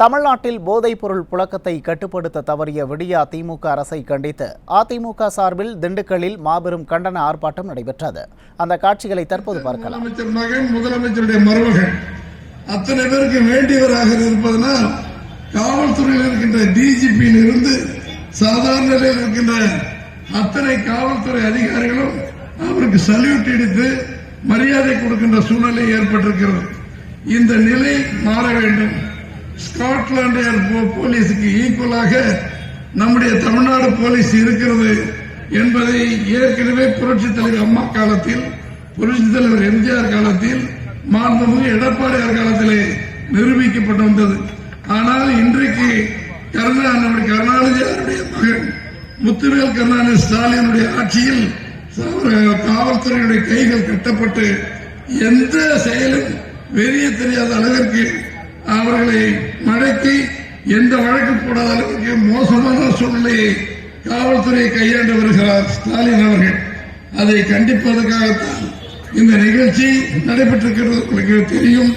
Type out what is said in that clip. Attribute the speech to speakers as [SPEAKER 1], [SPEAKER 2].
[SPEAKER 1] தமிழ்நாட்டில் போதைப்பொருள் புழக்கத்தை கட்டுப்படுத்த தவறிய விடியா திமுக அரசை கண்டித்து அதிமுக சார்பில் திண்டுக்கல்லில் மாபெரும் கண்டன ஆர்ப்பாட்டம் நடைபெற்றது. அந்த காட்சிகளை தற்போது பார்க்கலாம்.
[SPEAKER 2] மகன் முதலமைச்சருடைய மருமகன் அத்தனை பேருக்கு வேண்டியவராக இருப்பதனால் காவல்துறையில் இருக்கின்ற டிஜிபியில் இருந்து சாதாரண இருக்கின்ற அத்தனை காவல்துறை அதிகாரிகளும் அவருக்கு சல்யூட் எடுத்து மரியாதை கொடுக்கின்ற சூழ்நிலை ஏற்பட்டிருக்கிறது. இந்த நிலை மாற வேண்டும். ஸ்காட்லாந்து போலீஸுக்கு ஈக்குவலாக நம்முடைய தமிழ்நாடு போலீஸ் இருக்கிறது என்பதை ஏற்கனவே புரட்சித் தலைவர் அம்மா காலத்தில் புரட்சித் தலைவர் எம்ஜிஆர் காலத்தில் மாண்புமிகு எடப்பாடியார் காலத்திலே நிரூபிக்கப்பட்டு வந்தது. ஆனால் இன்றைக்கு கருணாநிதி கருணாநிதியாருடைய மகன் முத்துவேல் கருணாநிதி ஸ்டாலினுடைய ஆட்சியில் காவல்துறையினுடைய காவல்துறையுடைய கைகள் கட்டப்பட்டு எந்த செயலும் வெளியே தெரியாத அளவிற்கு அவர்களை நடத்தி எந்த வழக்கு போடாத அளவுக்கு மோசமான சூழ்நிலையை காவல்துறையை கையாண்டு வருகிறார் ஸ்டாலின் அவர்கள். அதை கண்டிப்பதற்காகத்தான் இந்த நிகழ்ச்சி நடைபெற்றிருக்கிறது உங்களுக்கு தெரியும்.